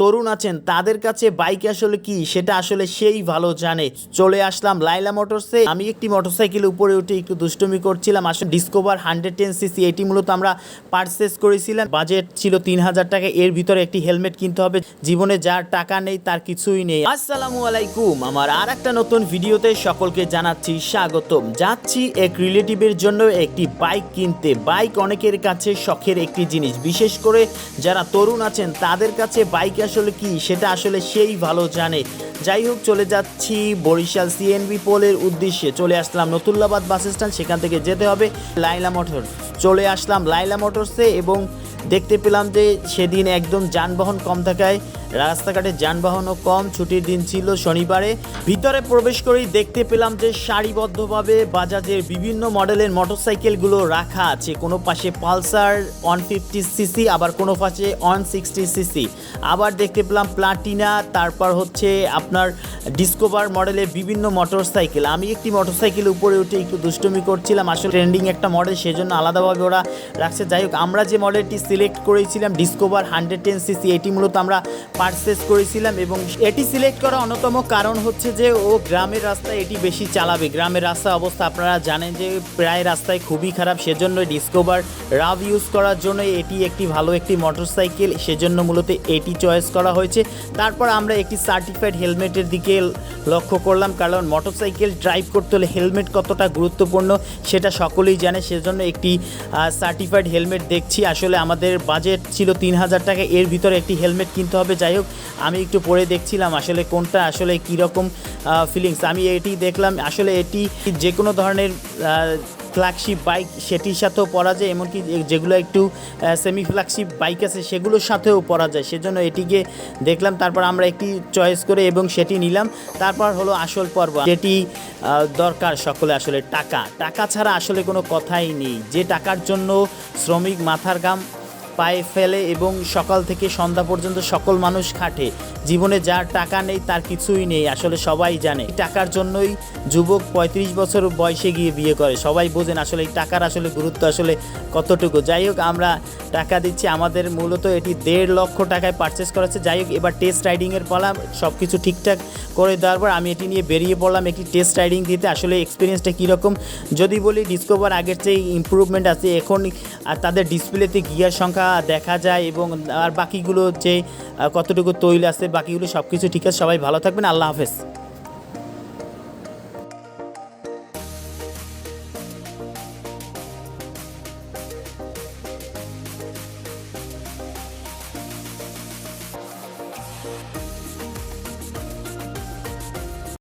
তরুণ আছেন, তাদের কাছে বাইক আসলে কি, সেটা আসলে সেই ভালো জানে। চলে আসলাম লাইলা মোটরসে আমি একটি মোটরসাইকেলের উপরে উঠে একটু দুষ্টুমি করছিলাম। আসলে ডিসকভার হান্ড্রেড টেন সিসি এটি মূলত আমরা পারচেস করেছিলাম। বাজেট ছিল তিন হাজার টাকা। এর ভিতরে একটি হেলমেট কিনতে হবে। জীবনে যার টাকা নেই, তার কিছুই নেই। আসসালামু আলাইকুম। আমার আর একটা নতুন ভিডিওতে সকলকে জানাচ্ছি স্বাগতম। যাচ্ছি এক রিলেটিভের জন্য একটি বাইক কিনতে। বাইক অনেকের কাছে শখের একটি জিনিস। বিশেষ করে যারা তরুণ আছেন, তাদের কাছে বাইক আসলে কি? সেটা আসলে সেই ভালো জানে। যাই হোক, চলে যাচ্ছি বরিশাল সিএনবি পোলের উদ্দেশ্যে। চলে আসলাম নতুল্লাবাদ বাস স্ট্যান্ড, সেখান থেকে যেতে হবে লাইলা মোটর। চলে আসলাম লাইলা মোটরসে এবং দেখতে পেলাম যে সেদিন একদম যানবাহন কম থাকায় রাস্তাঘাটে যানবাহনও কম, ছুটির দিন ছিল শনিবারে। ভিতরে প্রবেশ করেই দেখতে পেলাম যে সারিবদ্ধভাবে বাজাজের বিভিন্ন মডেলের মোটরসাইকেলগুলো রাখা আছে। কোনো পাশে পালসার ওয়ান ফিফটি সিসি, আবার কোনো পাশে ওয়ান সিক্সটি সিসি। আবার দেখতে পেলাম প্লাটিনা, তারপর হচ্ছে আপনার ডিসকোভার মডেলের বিভিন্ন মোটরসাইকেল। আমি একটি মোটরসাইকেলের উপরে উঠে একটু দুষ্টুমি করছিলাম, আসলে ট্রেন্ডিং একটা মডেল, সেজন্য আলাদাভাবে ওরা রাখছে। যাই হোক, আমরা যে মডেলটি সিলেক্ট করেছিলাম, ডিসকোভার হান্ড্রেড টেন সিসি, এটি মূলত আমরা পারচেস করেছিলাম এবং এটি সিলেক্ট করা অন্যতম কারণ হচ্ছে যে ও গ্রামের রাস্তায় এটি বেশি চালাবে। গ্রামের রাস্তা অবস্থা আপনারা জানেন যে প্রায় রাস্তায় খুবই খারাপ, সেজন্য ডিসকভার রাভ ইউজ করার জন্য এটি একটি ভালো একটি মোটরসাইকেল সেজন্য মূলত এটি চয়েস করা হয়েছে। তারপর আমরা একটি সার্টিফাইড হেলমেটের দিকে লক্ষ্য করলাম, কারণ মোটরসাইকেল ড্রাইভ করতে হলে হেলমেট কতটা গুরুত্বপূর্ণ সেটা সকলেই জানে, সেজন্য একটি সার্টিফাইড হেলমেট দেখছি। আসলে আমাদের বাজেট ছিল তিন হাজার টাকা, এর ভিতরে একটি হেলমেট কিনতে হবে যাই হোক, আমি একটু পরে দেখছিলাম আসলে কোনটা আসলে কীরকম ফিলিংস আমি এটি দেখলাম, আসলে এটি যে কোনো ধরনের ফ্ল্যাগশিপ বাইক সেটির সাথেও পরা যায়, এমনকি যেগুলো একটু সেমি ফ্ল্যাগশিপ বাইক আছে সেগুলোর সাথেও পরা যায়। সেজন্য এটিকে দেখলাম, তারপর আমরা একটি চয়েস করে এবং সেটি নিলাম। তারপর হলো আসল পর্ব। যেটি দরকার সকলে আসলে টাকা। টাকা ছাড়া আসলে কোনো কথাই নেই। যে টাকার জন্য শ্রমিক মাথার ঘাম পায়ে ফেলে এবং সকাল থেকে সন্ধ্যা পর্যন্ত সকল মানুষ খাটে। জীবনে যার টাকা নেই, তার কিছুই নেই, আসলে সবাই জানে। টাকার জন্যই যুবক পঁয়ত্রিশ বছর বয়সে গিয়ে বিয়ে করে। সবাই বোঝেন আসলে এই টাকার আসলে গুরুত্ব আসলে কতটুকু। যাই হোক, আমরা টাকা দিচ্ছি, আমাদের মূলত এটি দেড় লক্ষ টাকায় পারচেস করেছে যাই হোক, এবার টেস্ট রাইডিংয়ের পালা সব কিছু ঠিকঠাক করে দেওয়ার পর আমি এটি নিয়ে বেরিয়ে পড়লাম একটি টেস্ট রাইডিং দিতে। আসলে এক্সপিরিয়েন্সটা কীরকম? যদি বলি ডিসকভার আগের চেয়ে ইম্প্রুভমেন্ট আছে। এখন আর তাদের ডিসপ্লেতে গিয়ার সংখ্যা দেখা যায় এবং আর বাকিগুলো যে কতটুকু তৈল আছে, বাকিগুলো সব কিছু ঠিক আছে। সবাই ভালো থাকবেন। আল্লাহ হাফেজ।